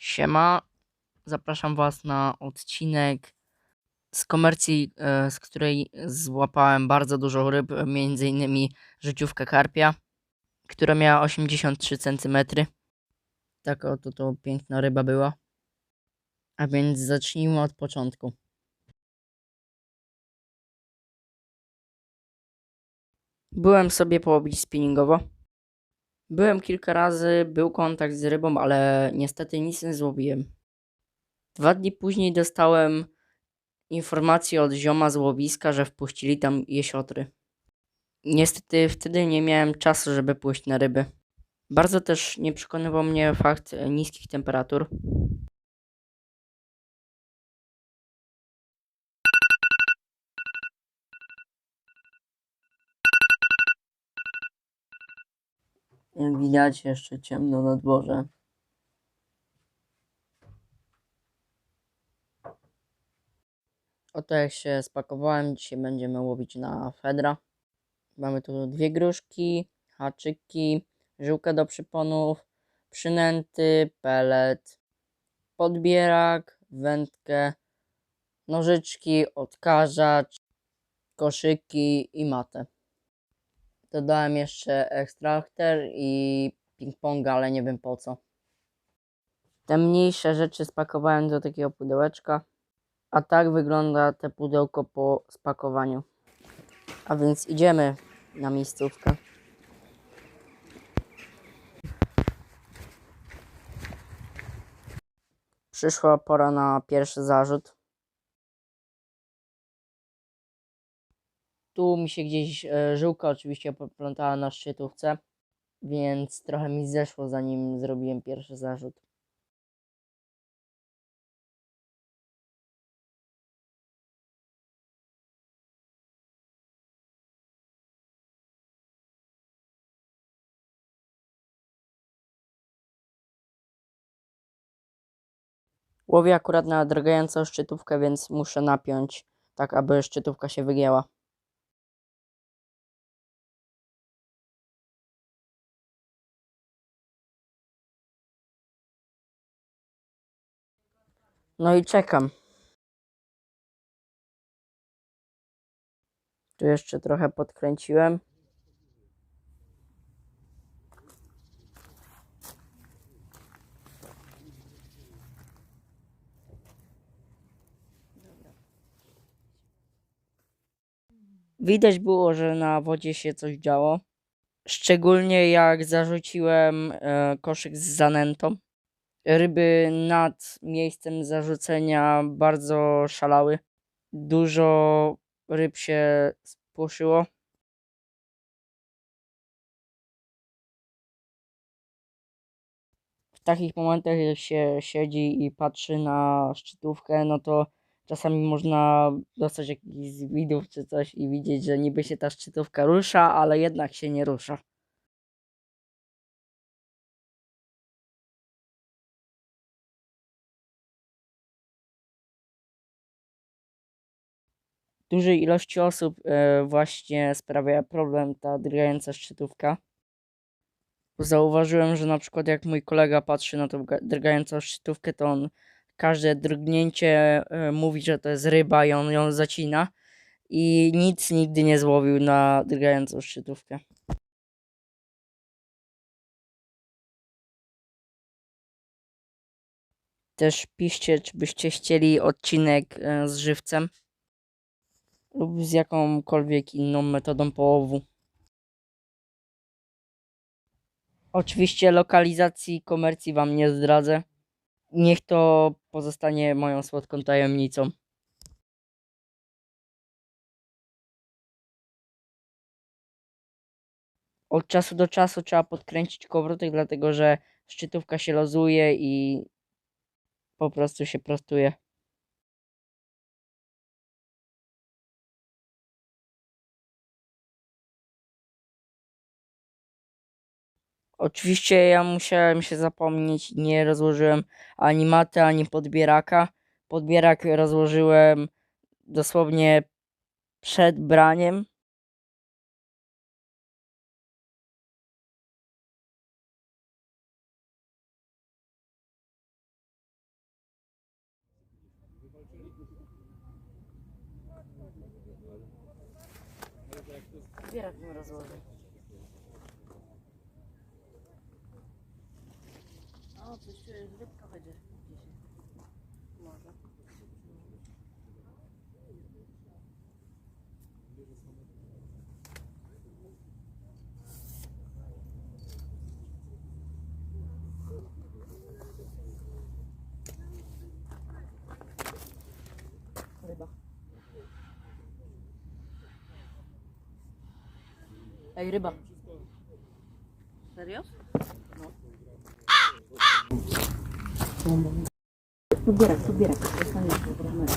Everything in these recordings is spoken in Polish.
Siema, zapraszam Was na odcinek z komercji, e, z której złapałem bardzo dużo ryb, między innymi życiówkę karpia, która miała 83 cm. Tak oto to piękna ryba była. A więc zacznijmy od początku. Byłem sobie połowić spinningowo. Byłem kilka razy, był kontakt z rybą, ale niestety nic nie złowiłem. Dwa dni później dostałem informację od zioma z łowiska, że wpuścili tam jesiotry. Niestety wtedy nie miałem czasu, żeby pójść na ryby. Bardzo też nie przekonywał mnie fakt niskich temperatur. Widać, jeszcze ciemno na dworze. Oto jak się spakowałem, dzisiaj będziemy łowić na Fedra. Mamy tu dwie gruszki, haczyki, żyłkę do przyponów, przynęty, pelet, podbierak, wędkę, nożyczki, odkażacz, koszyki i matę. Dodałem jeszcze ekstraktor i ping-ponga, ale nie wiem po co. Te mniejsze rzeczy spakowałem do takiego pudełeczka. A tak wygląda te pudełko po spakowaniu. A więc idziemy na miejscówkę. Przyszła pora na pierwszy zarzut. Tu mi się gdzieś e, żyłka oczywiście poplątała na szczytówce, więc trochę mi zeszło zanim zrobiłem pierwszy zarzut. Łowię akurat na drgającą szczytówkę, więc muszę napiąć, tak aby szczytówka się wygięła. No i czekam. Tu jeszcze trochę podkręciłem. Widać było, że na wodzie się coś działo. Szczególnie jak zarzuciłem e, koszyk z zanętą. Ryby nad miejscem zarzucenia bardzo szalały. Dużo ryb się spłoszyło. W takich momentach, jak się siedzi i patrzy na szczytówkę, no to czasami można dostać jakichś widów czy coś i widzieć, że niby się ta szczytówka rusza, ale jednak się nie rusza. Dużej ilości osób e, właśnie sprawia problem ta drgająca szczytówka. Zauważyłem, że na przykład jak mój kolega patrzy na tą ga- drgającą szczytówkę, to on każde drgnięcie e, mówi, że to jest ryba i on ją zacina. I nic nigdy nie złowił na drgającą szczytówkę. Też piszcie, czy byście chcieli odcinek e, z żywcem lub z jakąkolwiek inną metodą połowu. Oczywiście lokalizacji komercji Wam nie zdradzę. Niech to pozostanie moją słodką tajemnicą. Od czasu do czasu trzeba podkręcić kołowrotek, dlatego że szczytówka się lozuje i po prostu się prostuje. Oczywiście ja musiałem się zapomnieć i nie rozłożyłem ani maty, ani podbieraka. Podbierak rozłożyłem dosłownie przed braniem. O, coś czuję, że rybka będzie dzisiaj. Może. Ryba. Ej, ryba. Serio? No. Podbierak, podbierak. Dostaniesz do kamery.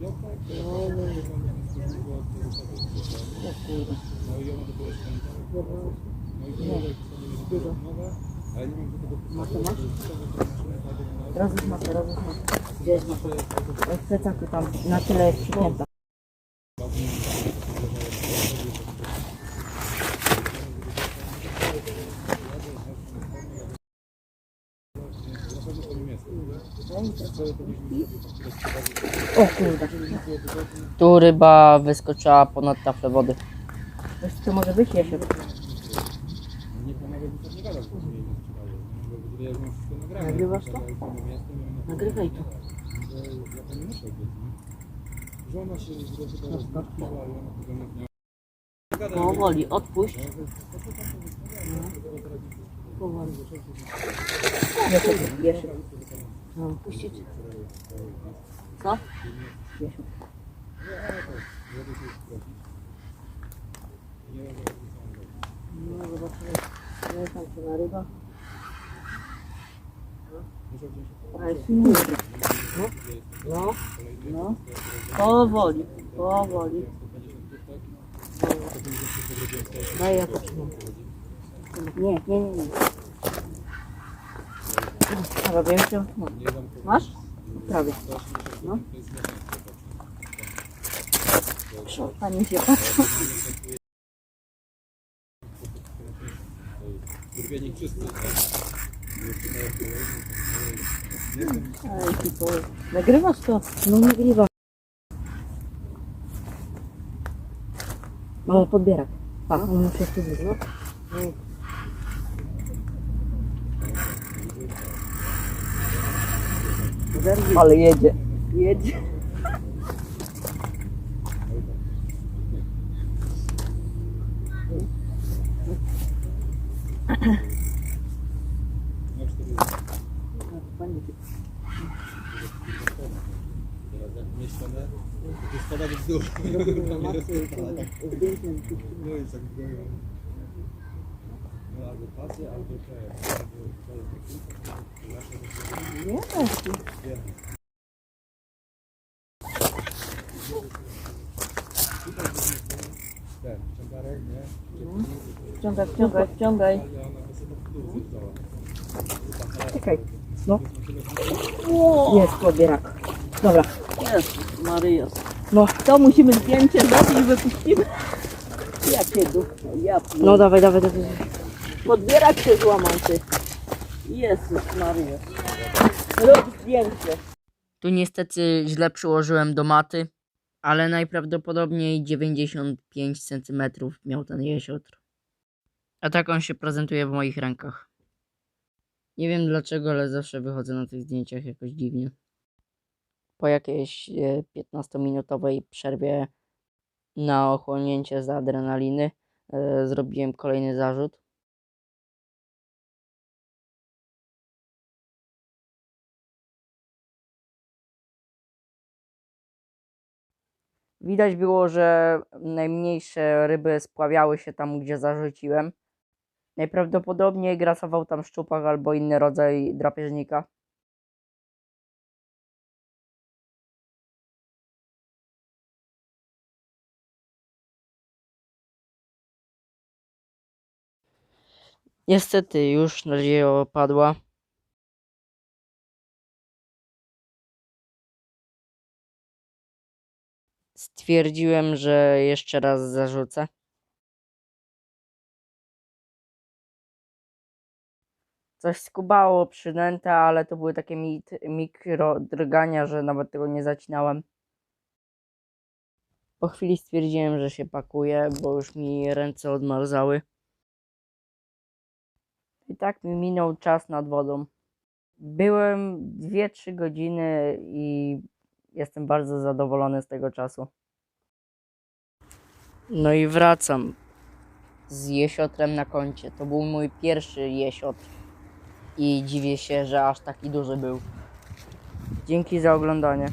No. Tak nie. Dzwonię w piątek do teraz tego ja ja. No i No i że sobie będzie nowe, ale nie mam do tego Masę masz? Raz Rozłóż masę, masę. Gdzie jest masa? Oj, W plecaku tam, na tyle jest przypięta. O kurde. Tu ryba wyskoczyła ponad taflę wody. Wiesz co może być jeszcze? Nagrywasz to? Nagrywaj to. Żona się nie miała. Powoli, odpuść. Powoli. Jeszcze, jeszcze. No, puścić. Co? No, zobaczymy. Nie tam co na ryba. A jest inny. No, no, no. Powoli, powoli. Daj ja. Nie, nie, nie, nie. A robię jeszcze? No. Masz? Prawie. No. Pani się patrzy. Drwienik czysty, tak? Ej, ty po... Nagrywasz to? No nagrywam. Mama podbierak. Pa, on muszę tu być, Ale jedzie. Jedzie. No cztery. Teraz jak mnie ścianę, to spada do dół. No i tak goją. No albo pasy, albo te, albo to jest taki, nasze to Nie, będzie ten ciągarek, nie? wciągaj, wciągaj, wciągaj. Czekaj. No. Jest podbierak. Dobra. Jest, Maryjas. No, To musimy zdjęcie zrobić i wypuścimy. Jakie duch, ja pier- no dawaj, dawaj, dawaj. Podbierak się złamał ty. Jezus Maryjas. Rób zdjęcie. Tu niestety źle przyłożyłem do maty, ale najprawdopodobniej 95 cm miał ten jesiotr. A tak on się prezentuje w moich rękach. Nie wiem dlaczego, ale zawsze wychodzę na tych zdjęciach jakoś dziwnie. Po jakiejś e, 15-minutowej przerwie na ochłonięcie z adrenaliny e, zrobiłem kolejny zarzut. Widać było, że najmniejsze ryby spławiały się tam, gdzie zarzuciłem. Najprawdopodobniej grasował tam szczupak albo inny rodzaj drapieżnika. Niestety już nadzieja opadła. Stwierdziłem, że jeszcze raz zarzucę. Coś skubało przynętę, ale to były takie mi- mikrodrgania, że nawet tego nie zacinałem. Po chwili stwierdziłem, że się pakuję, bo już mi ręce odmarzały. I tak mi minął czas nad wodą. Byłem 2-3 godziny i jestem bardzo zadowolony z tego czasu. No i wracam z jesiotrem na koncie. To był mój pierwszy jesiotr i dziwię się, że aż taki duży był. Dzięki za oglądanie.